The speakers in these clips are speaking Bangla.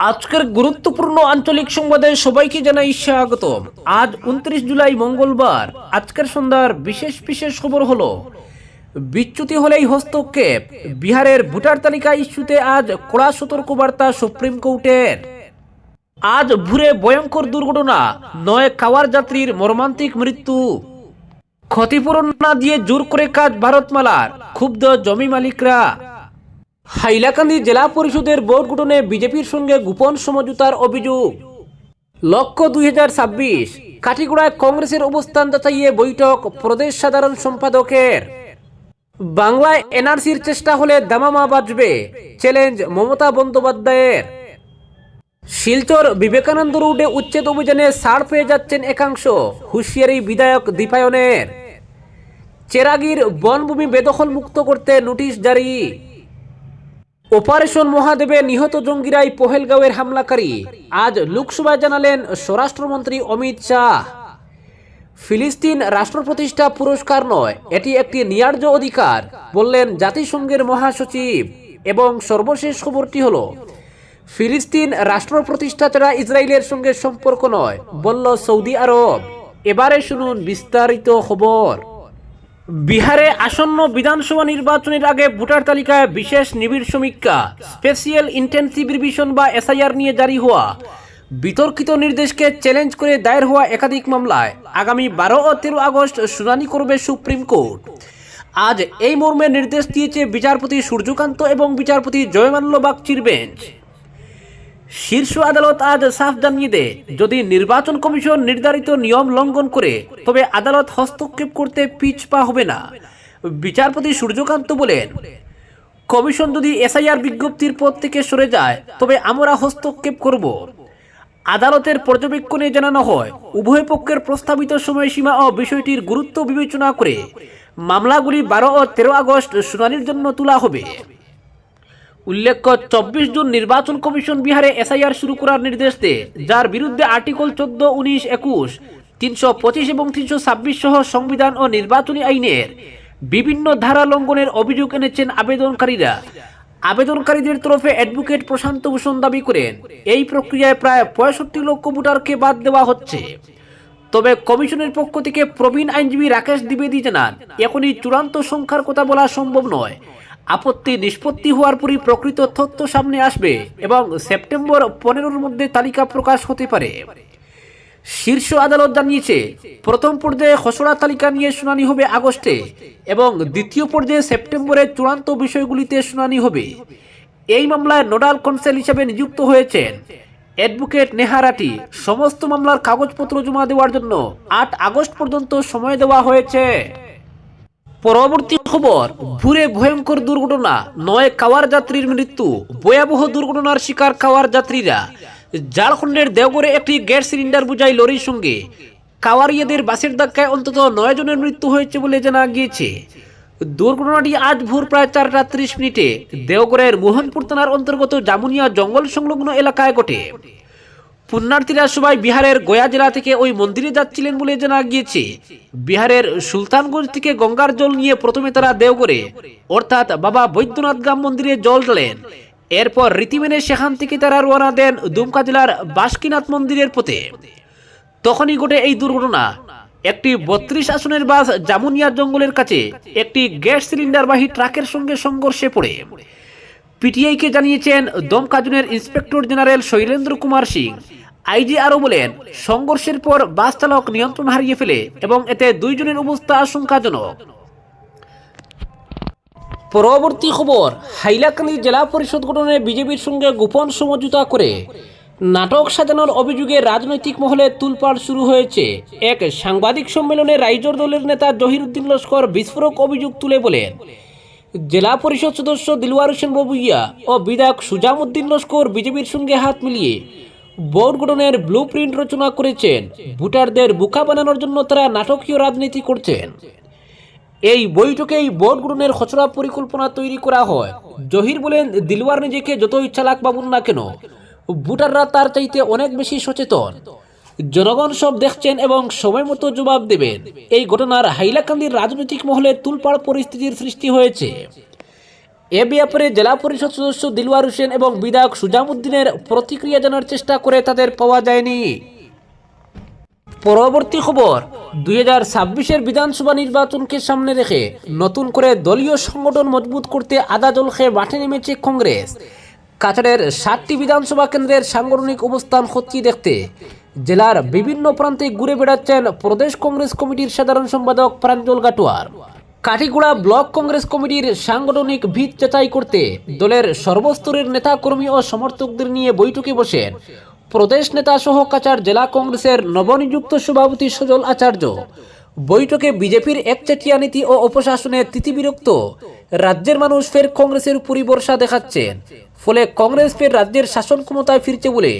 আজকের গুরুত্বপূর্ণ আঞ্চলিক সংবাদে সবাইকে জানাই স্বাগত আজ উনত্রিশ জুলাই মঙ্গলবার, আজকের সন্ধ্যার বিশেষ বিশেষ খবর হলো, বিচ্যুতি হলেই হস্তক্ষেপ। বিহারের ভোটার তালিকা ইস্যুতে আজ কড়া সতর্কবার্তা সুপ্রিম কোর্টের। আজ ভুরে ভয়ঙ্কর দুর্ঘটনা, নয় কাওয়ার যাত্রীর মর্মান্তিক মৃত্যু। ক্ষতিপূরণ না দিয়ে জোর করে কাজ ভারতমালার, ক্ষুব্ধ জমি মালিকরা। হাইলাকান্দি জেলা পরিষদের বোর্ড গঠনে বিজেপির সঙ্গে গোপন সমঝোতার অভিযোগ। লক্ষ্য দুই হাজার ছাব্বিশ কাঠিগোড়ায় কংগ্রেসের অবস্থান যাচাইয়ে বৈঠক প্রদেশ সাধারণ সম্পাদকের। বাংলায় এনআরসির চেষ্টা হলে দামামা বাজবে, চ্যালেঞ্জ মমতা বন্দ্যোপাধ্যায়ের। শিলচর বিবেকানন্দ রোডে উচ্ছেদ অভিযানে ছাড় পেয়ে যাচ্ছেন একাংশ হুঁশিয়ারি বিধায়ক দীপায়নের। চেরাগির বনভূমি বেদখল মুক্ত করতে নোটিশ জারি। অপারেশন মহাদেবে নিহত জঙ্গিরাই পহেলগাঁওয়ের হামলাকারী। আজ লোকসভায় জানালেন স্বরাষ্ট্রমন্ত্রী অমিত শাহ। ফিলিস্তিন রাষ্ট্র প্রতিষ্ঠা পুরস্কার নয়, এটি একটি নিয়ার্য অধিকার, বললেন জাতিসংঘের মহাসচিব। এবং সর্বশেষ খবরটি হল, ফিলিস্তিন রাষ্ট্র প্রতিষ্ঠা ছাড়া ইসরায়েলের সঙ্গে সম্পর্ক নয়, বলল সৌদি আরব। এবারে শুনুন বিস্তারিত খবর। বিহারে আসন্ন বিধানসভা নির্বাচনের আগে ভোটার তালিকায় বিশেষ নিবিড় সমীক্ষা স্পেশিয়াল ইন্টেন্সিভ রিভিশন বা এসআইআর নিয়ে জারি হওয়া। বিতর্কিত নির্দেশকে চ্যালেঞ্জ করে দায়ের হওয়া একাধিক মামলায় আগামী বারো ও তেরো আগস্ট শুনানি করবে সুপ্রিম কোর্ট। আজ এই মর্মে নির্দেশ দিয়েছে বিচারপতি সূর্যকান্ত এবং বিচারপতি জয়মাল্য বাগচির বেঞ্চ। শীর্ষ আদালত আজ সাফ জানিয়ে যদি নির্বাচন কমিশন নির্ধারিত নিয়ম লঙ্ঘন করে, তবে আদালত হস্তক্ষেপ করতে পিছপা হবে না। বিচারপতি সূর্যকান্ত বলেন, কমিশন যদি এসআইআর বিজ্ঞপ্তির পদ থেকে সরে যায়, তবে আমরা হস্তক্ষেপ করব। আদালতের পর্যবেক্ষণে জানানো হয়, উভয় পক্ষের প্রস্তাবিত সময়সীমা ও বিষয়টির গুরুত্ব বিবেচনা করে মামলাগুলি বারো ও তেরো আগস্ট শুনানির জন্য তোলা হবে। উল্লেখ্য, চব্বিশ জুন নির্বাচন কমিশন বিহারে এসআইআর শুরু করার নির্দেশ দেয়, যার বিরুদ্ধে আর্টিকেল চোদ্দ, উনিশ, একুশ, তিনশো পঁচিশ এবং তিনশো ছাব্বিশ সহ সংবিধান ও নির্বাচনী আইনের বিভিন্ন ধারা লঙ্ঘনের অভিযোগ এনেছেন আবেদনকারীরা। আবেদনকারীদের তরফে অ্যাডভোকেট প্রশান্ত ভূষণ দাবি করেন, এই প্রক্রিয়ায় প্রায় পঁয়ষট্টি লক্ষ ভোটারকে বাদ দেওয়া হচ্ছে। তবে কমিশনের পক্ষ থেকে প্রবীণ আইনজীবী রাকেশ দ্বিবেদী জানান, এখনই চূড়ান্ত সংখ্যার কথা বলা সম্ভব নয়। আপত্তি নিষ্পত্তি হওয়ার পরই প্রকৃত তথ্য সামনে আসবে এবং সেপ্টেম্বর পনেরোর মধ্যে তালিকা প্রকাশ হতে পারে। শীর্ষ আদালত জানিয়েছে, প্রথম পর্যায়ে খসড়া তালিকা নিয়ে শুনানি হবে আগস্টে এবং দ্বিতীয় পর্যায়ে সেপ্টেম্বরে চূড়ান্ত বিষয়গুলিতে শুনানি হবে। এই মামলায় নোডাল কনসেল হিসেবে নিযুক্ত হয়েছেন অ্যাডভোকেট নেহারাটি সমস্ত মামলার কাগজপত্র জমা দেওয়ার জন্য আট আগস্ট পর্যন্ত সময় দেওয়া হয়েছে। পরবর্তী খবর, ভুরে ভয়ঙ্কর দুর্ঘটনা, নয় কাওয়ার যাত্রীর মৃত্যু, ভয়াবহ দুর্ঘটনার শিকার কাওয়ার যাত্রীরা। ঝাড়খণ্ডের দেওগড়ে একটি গ্যাস সিলিন্ডার বোঝাই লরির সঙ্গে। কাওয়ারিয়াদের বাসের ধাক্কায় অন্তত নয় জনের মৃত্যু হয়েছে বলে জানা গিয়েছে। দুর্ঘটনাটি আজ ভোর প্রায় চারটা ত্রিশ মিনিটে দেওগড়ের মোহনপুর থানার অন্তর্গত জামুনিয়া জঙ্গল সংলগ্ন এলাকায় ঘটে। পুণ্যার্থীরা সবাই বিহারের গয়া জেলা থেকে ওই মন্দিরে যাচ্ছিলেন বলে জানা গিয়েছে। বিহারের সুলতানগঞ্জ থেকে গঙ্গার জল নিয়ে প্রথমে তারা দেওঘরে, অর্থাৎ বাবা বৈদ্যনাথ গাম মন্দিরে জল ঢালেন এরপর রীতি মেনে সেখান থেকে তারা রওনা দেন দুমকা জেলার বাসকিনাথ মন্দিরের পথে। তখনই ঘটে এই দুর্ঘটনা। একটি বত্রিশ আসনের বাস জামুনিয়া জঙ্গলের কাছে একটি গ্যাস সিলিন্ডারবাহী ট্রাকের সঙ্গে সংঘর্ষে পড়ে। পিটিআইকে জানিয়েছেন দমকা জোনের inspector general Shailendra Kumar Singh. IG আরও বলেন, সংঘর্ষের পর বাস চালক নিয়ন্ত্রণ হারিয়ে ফেলে এবং এতে দুইজনের অবস্থা আশঙ্কাজনক। পরবর্তী খবর, হাইলাকান্দি জেলা পরিষদ গঠনে বিজেপির সঙ্গে গোপন সমঝোতা করে নাটক সাজানোর অভিযোগে রাজনৈতিক মহলে তুলপাড় শুরু হয়েছে। এক সাংবাদিক সম্মেলনে রাইজর দলের নেতা জহিরুদ্দিন লস্কর বিস্ফোরক অভিযোগ তুলে বলেন জেলা পরিষদ সদস্য দিলওয়ার হোসেন বাবুইয়া ও বিধায়ক সুজামুদ্দিন লস্কর বিজেপির সঙ্গে হাত মিলিয়ে বোর্ড গঠনের ব্লু প্রিন্ট রচনা করেছেন। ভোটারদের বোকা বানানোর জন্য তারা নাটকীয় রাজনীতি করছেন। এই বৈঠকেই বোর্ড গঠনের খসড়া পরিকল্পনা তৈরি করা হয়। জহির বলেন, দিলওয়ার নিজেকে যতই চালাক বাবুন না কেন, ভোটাররা তার চাইতে অনেক বেশি সচেতন। জনগণ সব দেখছেন এবং সময় মতো জবাব দেবেন। এই ঘটনার হাইলাকান্দির রাজনৈতিক মহলে তুলপাড় পরিস্থিতির সৃষ্টি হয়েছে। এ ব্যাপারে জেলা পরিষদ সদস্য দিলওয়ার হোসেন এবং বিধায়ক সুজামুদ্দিনের প্রতিক্রিয়া জানার চেষ্টা করে তাদের পাওয়া যায়নি। পরবর্তী খবর, দুই হাজার ছাব্বিশের বিধানসভা নির্বাচনকে সামনে রেখে নতুন করে দলীয় সংগঠন মজবুত করতে আদা জল খেয়ে মাঠে নেমেছে কংগ্রেস। কাছাড়ের সাতটি বিধানসভা কেন্দ্রের সাংগঠনিক অবস্থান খতিয়ে দেখতে জেলার বিভিন্ন প্রান্তে ঘুরে বেড়াচ্ছেন প্রদেশ কংগ্রেস কমিটির সাধারণ সম্পাদক প্রাঞ্জল গাটুয়ার। কাঠিগুড়া ব্লক কংগ্রেস কমিটির সাংগঠনিক ভিত যাচাই করতে দলের সর্বস্তরের নেতাকর্মী ও সমর্থকদের নিয়ে বৈঠকে বসেন প্রদেশ নেতা সহ কাচার জেলা কংগ্রেসের নবনিযুক্ত সভাপতি সজল আচার্য। বৈঠকে বিজেপির একচেটিয়া নীতি ও অপশাসনে তিতিবিরক্ত রাজ্যের মানুষ ফের কংগ্রেসের উপরই ভরসা দেখাচ্ছেন। ফলে কংগ্রেস ফের রাজ্যের শাসন ক্ষমতায় ফিরছে বলে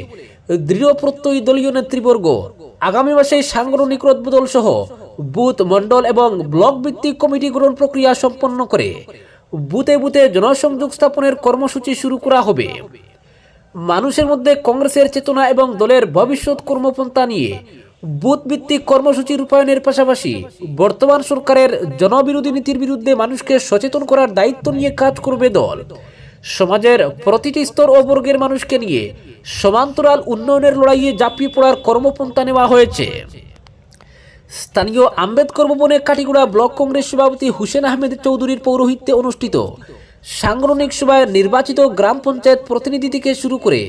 দৃঢ় প্রত্যয়ী দলীয় নেতৃবর্গ। আগামী মাসে সাংগঠনিক রদবদল সহ বুথ মণ্ডল এবং ব্লক ভিত্তিক কমিটি গ্রহণ প্রক্রিয়া সম্পন্ন করে। বুথে বুথে জনসংযোগ স্থাপনের কর্মসূচি শুরু করা হবে। মানুষের মধ্যে কংগ্রেসের চেতনা এবং দলের ভবিষ্যৎ কর্মপন্থা নিয়ে বুথ ভিত্তিক কর্মসূচি রূপায়ণের পাশাপাশি বর্তমান সরকারের জনবিরোধী নীতির বিরুদ্ধে মানুষকে সচেতন করার দায়িত্ব নিয়ে কাজ করবে দল। সমাজের প্রতিটি স্তর ও বর্গের মানুষকে নিয়ে সমান্তরাল উন্নয়নের লড়াইয়ে ঝাঁপিয়ে পড়ার কর্মপন্থা নেওয়া হয়েছে। স্থানীয় আম্বেদকর ভবনে কাটিগুড়া ব্লক কংগ্রেস সভাপতি হুসেন আহমেদ চৌধুরীর পৌরোহিত্যে অনুষ্ঠিত সাংগঠনিক সভায় নির্বাচিত গ্রাম পঞ্চায়েত প্রতিনিধি থেকে শুরু করে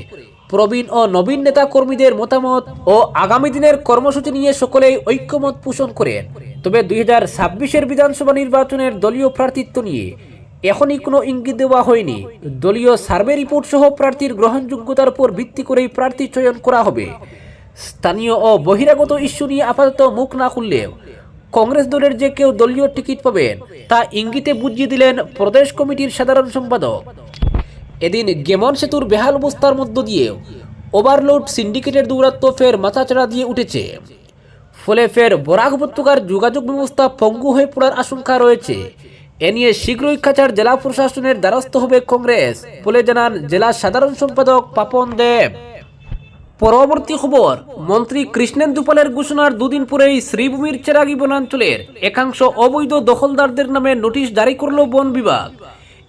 প্রবীণ ও নবীন নেতা কর্মীদের মতামত ও আগামী দিনের কর্মসূচি নিয়ে সকলেই ঐক্যমত পোষণ করেন। তবে দুই হাজার ছাব্বিশের বিধানসভা নির্বাচনের দলীয় প্রার্থিত্ব নিয়ে এখনই কোনো ইঙ্গিত দেওয়া হয়নি। দলীয় সার্ভে রিপোর্ট সহ প্রার্থীর গ্রহণযোগ্যতার উপর ভিত্তি করেই প্রার্থী চয়ন করা হবে। স্থানীয় ও বহিরাগত ইস্যু নিয়ে আপাতত মুখ না খুললেও কংগ্রেস দলের যে কেউ দলীয় টিকিট পাবেন, তা ইঙ্গিতে বুঝিয়ে দিলেন প্রদেশ কমিটির সাধারণ সম্পাদক। এদিন গেমন সেতুর বেহাল অবস্থার মধ্য দিয়েও ওভারলোড সিন্ডিকেটের দৌরাত্ম ফের মাথাচাড়া দিয়ে উঠেছে। ফলে ফের বরাক উপত্যকার যোগাযোগ ব্যবস্থা পঙ্গু হয়ে পড়ার আশঙ্কা রয়েছে। এ নিয়ে শীঘ্রই কাছাড় জেলা প্রশাসনের দ্বারস্থ হবে কংগ্রেস। বলে জানান জেলা সাধারণ সম্পাদক পাপন দেব। পরবর্তী খবর, মন্ত্রী কৃষ্ণেন্দু পালের ঘোষণার দুদিন পরেই শ্রীভূমির চেরাগি বনাঞ্চলের একাংশ অবৈধ দখলদারদের নামে নোটিশ জারি করল বন বিভাগ।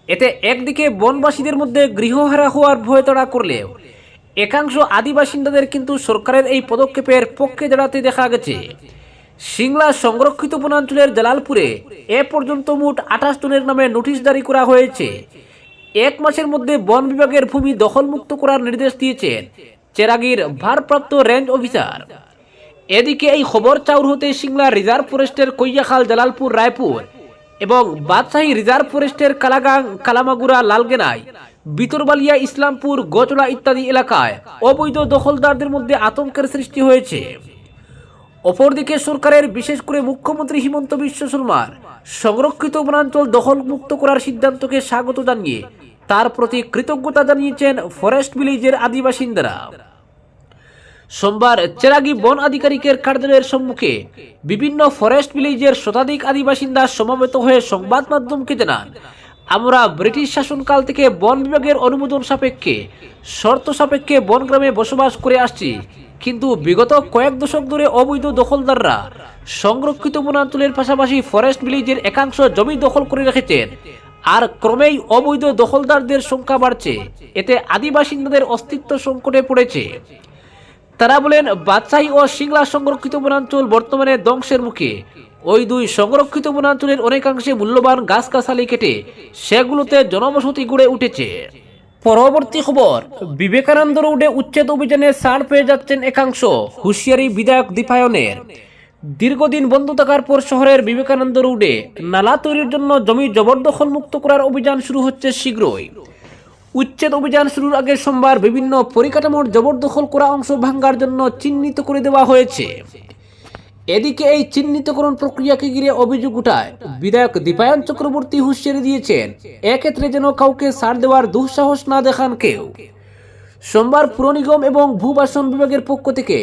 এতে একদিকে বনবাসীদের মধ্যে গৃহহারা হওয়ার ভয় তাড়া করলেও, একাংশ আদিবাসিন্দাদের কিন্তু সরকারের এই পদক্ষেপের পক্ষে দাঁড়াতে দেখা গেছে। সিংলা সংরক্ষিত বনাঞ্চলের জালালপুরে এ পর্যন্ত মোট আঠাশ জনের নামে নোটিশ জারি করা হয়েছে। এক মাসের মধ্যে বন বিভাগের ভূমি দখলমুক্ত করার নির্দেশ দিয়েছেন চেরাগির ভারপ্রাপ্ত রেঞ্জ অফিসার। এদিকে এই খবর চাউর হতে সিংলা রিজার্ভ ফরেস্টের কৈয়াখাল, জালালপুর, রায়পুর এবং বাদশাহী রিজার্ভ ফরেস্টের কালাগাং কালামাগুড়া লালগেনাই, বিতরবালিয়া, ইসলামপুর গচড়া ইত্যাদি এলাকায় অবৈধ দখলদারদের মধ্যে আতঙ্কের সৃষ্টি হয়েছে। অপরদিকে সরকারের বিশেষ করে মুখ্যমন্ত্রী হিমন্ত বিশ্ব শর্মার সংরক্ষিত বনাঞ্চল দখলমুক্ত করার সিদ্ধান্তকে স্বাগত জানিয়ে তার প্রতি কৃতজ্ঞতা জানিয়েছেন ফরেস্ট ভিলেজের আদিবাসিন্দারা। সোমবার চেরাগি বন আধিকারিকের কার্যালয়ের সম্মুখে বিভিন্ন ফরেস্ট ভিলেজের শতাধিক আদিবাসিন্দা সমবেত হয়ে সংবাদ মাধ্যমকে জানান, আমরা ব্রিটিশ শাসনকাল থেকে বন বিভাগের অনুমোদন সাপেক্ষে, শর্ত সাপেক্ষে বনগ্রামে বসবাস করে আসছি। কিন্তু বিগত কয়েক দশক ধরে অবৈধ দখলদাররা সংরক্ষিত বনাঞ্চলের পাশাপাশি ফরেস্ট ভিলেজের একাংশ জমি দখল করে রেখেছেন। আর ক্রমেই অবৈধ দখলদারদের সংখ্যা বাড়ছে। এতে আদিবাসিন্দাদের অস্তিত্ব সংকটে পড়েছে। তারা বলেন, বাদশাহী ও সিংলা সংরক্ষিত বনাঞ্চল বর্তমানে ধ্বংসের মুখে। ওই দুই সংরক্ষিত বনাঞ্চলের অনেকাংশে মূল্যবান গাছগাছালি কেটে সেগুলোতে জনবসতি গড়ে উঠেছে। পরবর্তী খবর। বিবেকানন্দ রোডে উচ্ছেদ অভিযানে সার পেয়ে যাচ্ছেন একাংশ হুঁশিয়ারি বিধায়ক দীপায়নের। দীর্ঘদিন বন্ধ থাকার পর শহরের বিবেকানন্দ রোডে নালা তৈরির জন্য জমি জবরদখল মুক্ত করার অভিযান শুরু হচ্ছে শীঘ্রই। উচ্ছেদ অভিযান শুরুর আগে সোমবার বিভিন্ন পরিকাঠামোর জবরদখল করা অংশ ভাঙ্গার জন্য চিহ্নিত করে দেওয়া হয়েছে। এদিকে এই চিহ্নিতকরণ প্রক্রিয়াকে ঘিরে অভিযোগ উঠায়। বিধায়ক দীপায়ন চক্রবর্তী হুঁশিয়ারি দিয়েছেন, এক্ষেত্রে যেন কাউকে সার দেওয়ার দুঃসাহস না দেখান কেউ। সোমবার পুর নিগম এবং ভূবাসন বিভাগের পক্ষ থেকে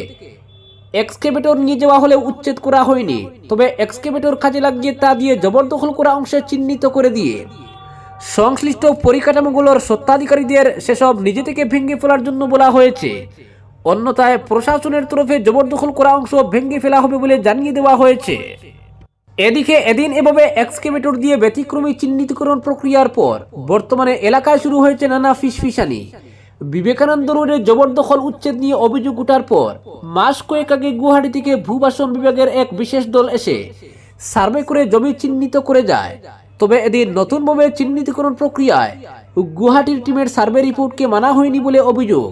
এক্সকেভেটর নিয়ে যাওয়া হলেও উচ্ছেদ করা হয়নি, তবে এক্সকেভেটর কাজে লাগিয়ে তা দিয়ে জবরদখল করা অংশে চিহ্নিত করে দিয়ে। সংশ্লিষ্ট পরিকাঠামোগুলোর সত্ত্বাধিকারীদের সেসব নিজে থেকে ভেঙে ফেলার জন্য বলা হয়েছে। অন্যথায় প্রশাসনের তরফে জবরদখল করা অংশ ভেঙে ফেলা হবে বলে জানিয়ে দেওয়া হয়েছে। এদিকে এদিন এভাবে এক্সকেভেটর দিয়ে ব্যতিক্রমী চিহ্নিতকরণ প্রক্রিয়ার পর বর্তমানে এলাকায় শুরু হয়েছে নানা ফিসফিসানি। বিবেকানন্দ রোডে জবরদখল উচ্ছেদ নিয়ে অভিযোগ ওঠার পর মাস কয়েক আগে গুয়াহাটি থেকে ভূবাসন বিভাগের এক বিশেষ দল এসে সার্ভে করে জমি চিহ্নিত করে যায়। তবে এদিন নতুনভাবে চিহ্নিতকরণ প্রক্রিয়ায় গুয়াহাটির টিমের সার্ভে রিপোর্টকে মানা হয়নি বলে অভিযোগ।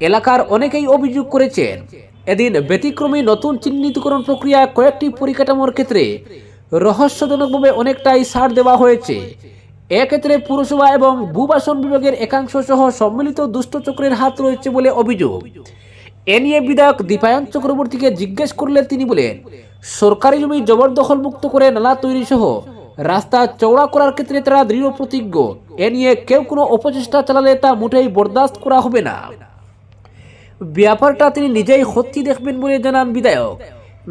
এলাকার অনেকেই অভিযোগ করেছেন, এদিন ব্যতিক্রমী নতুন চিহ্নিতকরণ প্রক্রিয়ায় কয়েকটি পরিকাঠামোর ক্ষেত্রে রহস্যজনকভাবে অনেকটাই ছাড় দেওয়া হয়েছে। এক্ষেত্রে পুরসভা এবং ভূবাসন বিভাগের একাংশ সহ সম্মিলিত দুষ্টচক্রের হাত রয়েছে বলে অভিযোগ। এ নিয়ে বিধায়ক দীপায়ন চক্রবর্তীকে জিজ্ঞেস করলে তিনি বলেন, সরকারি জমি জবরদখল মুক্ত করে নালা তৈরি সহ রাস্তা চওড়া করার ক্ষেত্রে তারা দৃঢ় প্রতিজ্ঞ। এ নিয়ে কেউ কোনো অপচেষ্টা চালালে তা মোটেই বরদাস্ত করা হবে না। ব্যাপারটা তিনি নিজেই হত্যি দেখবেন বলে জানান বিধায়ক।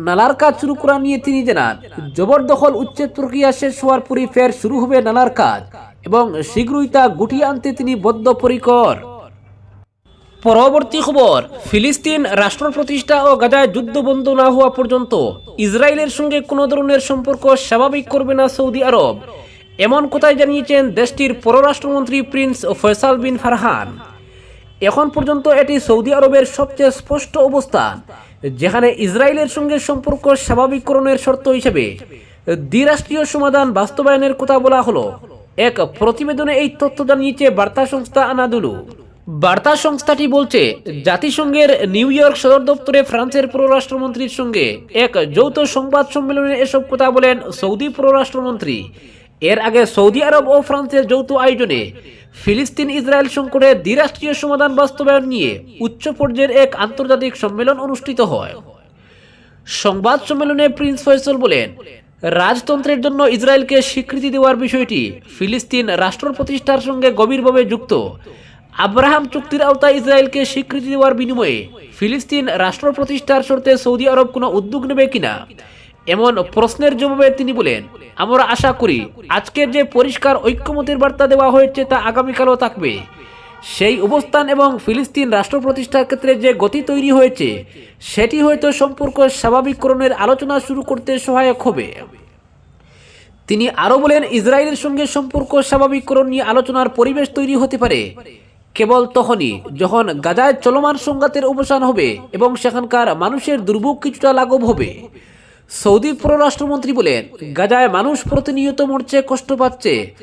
নালার কাজ শুরু করা নিয়ে তিনি জানান, জবরদখল উচ্ছেদ প্রক্রিয়া শেষ হওয়ার পরই ফের শুরু হবে নালার কাজ এবং শীঘ্রই তা গুটিয়ে আনতে তিনি বদ্ধপরিকর। পরবর্তী খবর, ফিলিস্তিন রাষ্ট্র প্রতিষ্ঠা ও গাজায় যুদ্ধ বন্ধ না হওয়া পর্যন্ত ইসরায়েলের সঙ্গে কোনো ধরনের সম্পর্ক স্বাভাবিক করবে না সৌদি আরব। এমন কথাই জানিয়েছেন দেশটির পররাষ্ট্রমন্ত্রী প্রিন্স ফয়সাল বিন ফারহান। এখন পর্যন্ত এটি সৌদি আরবের সবচেয়ে স্পষ্ট অবস্থান, যেখানে ইসরায়েলের সঙ্গে সম্পর্ক স্বাভাবিককরণের শর্ত হিসেবে দ্বিরাষ্ট্রীয় সমাধান বাস্তবায়নের কথা বলা হলো। এক প্রতিবেদনে এই তথ্য জানিয়েছে বার্তা সংস্থা আনাদুলু। বার্তা সংস্থাটি বলছে, জাতিসংঘের নিউ ইয়র্ক সদর দপ্তরে ফ্রান্সের পররাষ্ট্রমন্ত্রীর সঙ্গে এক যৌথ সংবাদ সম্মেলনে এসব কথা বলেন সৌদি পররাষ্ট্রমন্ত্রী। এর আগে সৌদি আরব ও ফ্রান্সের যৌথ আয়োজনে ফিলিস্তিন ইসরায়েল সংকটে দ্বিরাষ্ট্রীয় সমাধান বাস্তবায়ন নিয়ে উচ্চ পর্যায়ের এক আন্তর্জাতিক সম্মেলন অনুষ্ঠিত হয়। সংবাদ সম্মেলনে প্রিন্স ফয়সল বলেন, রাজতন্ত্রের জন্য ইসরায়েলকে স্বীকৃতি দেওয়ার বিষয়টি ফিলিস্তিন রাষ্ট্র প্রতিষ্ঠার সঙ্গে গভীরভাবে যুক্ত। আব্রাহাম চুক্তির আওতায় ইসরায়েলকে স্বীকৃতি দেওয়ার বিনিময়ে ফিলিস্তিন রাষ্ট্র প্রতিষ্ঠার শর্তে সৌদি আরব কোনো উদ্যোগ নেবে কিনা এমন প্রশ্নের জবাবে তিনি বলেন, আমরা আশা করি আজকের যে পরিষ্কার ঐক্যমতের বার্তা দেওয়া হয়েছে তা আগামীকালও থাকবে। সেই অবস্থান এবং ফিলিস্তিন রাষ্ট্র প্রতিষ্ঠার ক্ষেত্রে যে গতি তৈরি হয়েছে, সেটি হয়তো সম্পর্ক স্বাভাবিককরণের আলোচনা শুরু করতে সহায়ক হবে। তিনি আরও বলেন, ইসরায়েলের সঙ্গে সম্পর্ক স্বাভাবিককরণ নিয়ে আলোচনার পরিবেশ তৈরি হতে পারে। কেবল তখনই যখন গাজায় চলমান সংঘাতের অবসান হবে এবং সেখানকার মানুষের দুর্ভোগ কিছুটা লাঘব হবে। সৌদি পররাষ্ট্রমন্ত্রী বলেন, গাজায় মানুষ প্রতিনিয়ত মরছে, কষ্ট পাচ্ছে,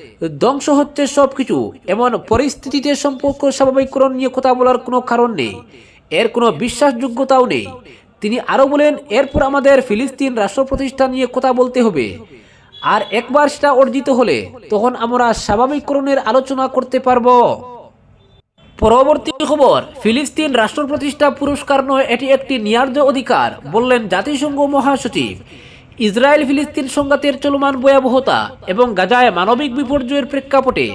ধ্বংস হচ্ছে সবকিছু। এমন পরিস্থিতিতে সম্পর্ক স্বাভাবিককরণ নিয়ে কথা বলার কোনো কারণ নেই। এর কোনো বিশ্বাসযোগ্যতাও নেই। তিনি আরও বলেন, এরপর আমাদের ফিলিস্তিন রাষ্ট্র প্রতিষ্ঠা নিয়ে কথা বলতে হবে। আর একবার সেটা অর্জিত হলে তখন আমরা স্বাভাবিককরণের আলোচনা করতে পারব। পরবর্তী খবর, ফিলিস্তিন রাষ্ট্র প্রতিষ্ঠা পুরস্কার নয়, এটি একটি ন্যায্য অধিকার, বললেন জাতিসংঘ মহাসচিব। ইসরায়েল ফিলিস্তিন সংঘাতের চলমান ভয়াবহতা এবং গাজায় মানবিক বিপর্যয়ের প্রেক্ষাপটে।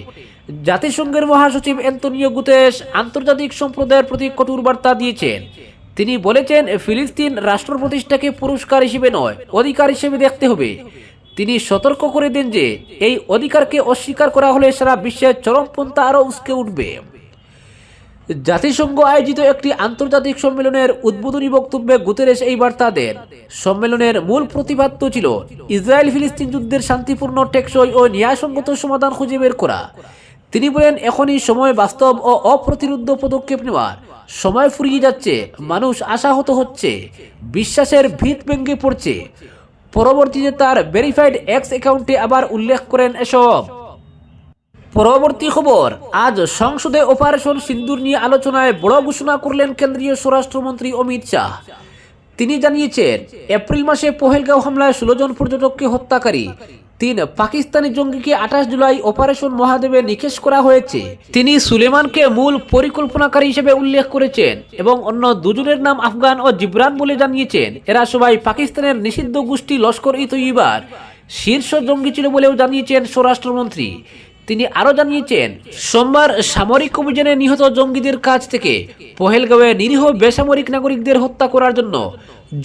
জাতিসংঘের মহাসচিব অ্যান্তনিও গুতেশ আন্তর্জাতিক সম্প্রদায়ের প্রতি কঠোর বার্তা দিয়েছেন। তিনি বলেছেন, ফিলিস্তিন রাষ্ট্র প্রতিষ্ঠাকে পুরস্কার হিসেবে নয়, অধিকার হিসেবে দেখতে হবে। তিনি সতর্ক করে দেন যে, এই অধিকারকে অস্বীকার করা হলে সারা বিশ্বের চরমপন্থা আরও উস্কে উঠবে। জাতিসংঘ আয়োজিত একটি আন্তর্জাতিক সম্মেলনের উদ্বোধনী বক্তব্যে গুতেরেস এই বার্তা দেন। সম্মেলনের মূল প্রতিপাদ্য ছিল ইসরায়েল ফিলিস্তিন যুদ্ধের শান্তিপূর্ণ, টেকসই ও ন্যায়সঙ্গত সমাধান খুঁজে বের করা। তিনি বলেন, এখনই সময় বাস্তব ও অপ্রতিরোধ পদক্ষেপ নেওয়ার। সময় ফুরিয়ে যাচ্ছে, মানুষ আশাহত হচ্ছে, বিশ্বাসের ভিত ভেঙ্গে পড়ছে। পরবর্তীতে তার ভেরিফাইড এক্স অ্যাকাউন্টে আবার উল্লেখ করেন এসব। পরবর্তী খবর। আজ সংসদে অপারেশন সিন্দুর নিয়ে আলোচনায় বড় ঘোষণা করলেন কেন্দ্রীয় স্বরাষ্ট্রমন্ত্রী অমিত শাহ। তিনি জানিয়েছেন, এপ্রিল মাসে পহেলগাঁও হামলায় ষোলো জন পর্যটককে হত্যাকারী, তিন পাকিস্তানি জঙ্গিকে আঠাশ জুলাই অপারেশন মহাদেবে নিকেশ করা হয়েছে। তিনি সুলেমানকে মূল পরিকল্পনাকারী হিসেবে উল্লেখ করেছেন এবং অন্য দুজনের নাম আফগান ও জিবরান বলে জানিয়েছেন। এরা সবাই পাকিস্তানের নিষিদ্ধ গোষ্ঠী লস্কর ই তৈবার শীর্ষ জঙ্গি ছিল বলেও জানিয়েছেন স্বরাষ্ট্রমন্ত্রী। তিনি আরও জানিয়েছেন, সোমবার সামরিক অভিযানে নিহত জঙ্গিদের কাছ থেকে পহেলগাঁওয়ে নিরীহ বেসামরিক নাগরিকদের হত্যা করার জন্য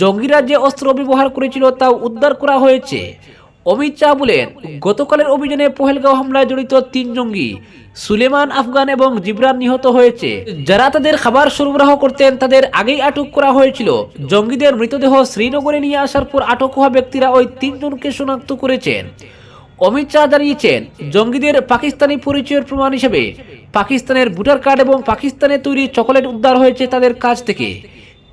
জঙ্গিরা যে অস্ত্র ব্যবহার করেছিল তাও উদ্ধার করা হয়েছে। অমিত শাহ বলেন, গতকালের অভিযানে পহেলগাঁও হামলায় জড়িত তিন জঙ্গি, সুলেমান আফগান এবং জিবরান নিহত হয়েছে। যারা তাদের খাবার সরবরাহ করতেন, তাদের আগেই আটক করা হয়েছিল। জঙ্গিদের মৃতদেহ শ্রীনগরে নিয়ে আসার পর আটক হওয়া ব্যক্তিরা ওই তিনজনকে শনাক্ত করেছেন। অমিত শাহ জানিয়েছেন, জঙ্গিদের পাকিস্তানি পরিচয়ের প্রমাণ হিসেবে পাকিস্তানের ভোটার কার্ড এবং পাকিস্তানে তৈরি চকোলেট উদ্ধার হয়েছে তাদের কাছ থেকে।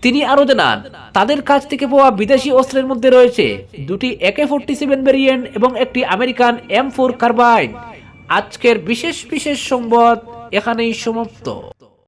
তিনি আরও জানান, তাদের কাছ থেকে পাওয়া বিদেশি অস্ত্রের মধ্যে রয়েছে দুটি একে ফোরটি সেভেন ভ্যারিয়েন্ট এবং একটি আমেরিকান এম ফোর কার্বাইন। আজকের বিশেষ বিশেষ সংবাদ এখানেই সমাপ্ত।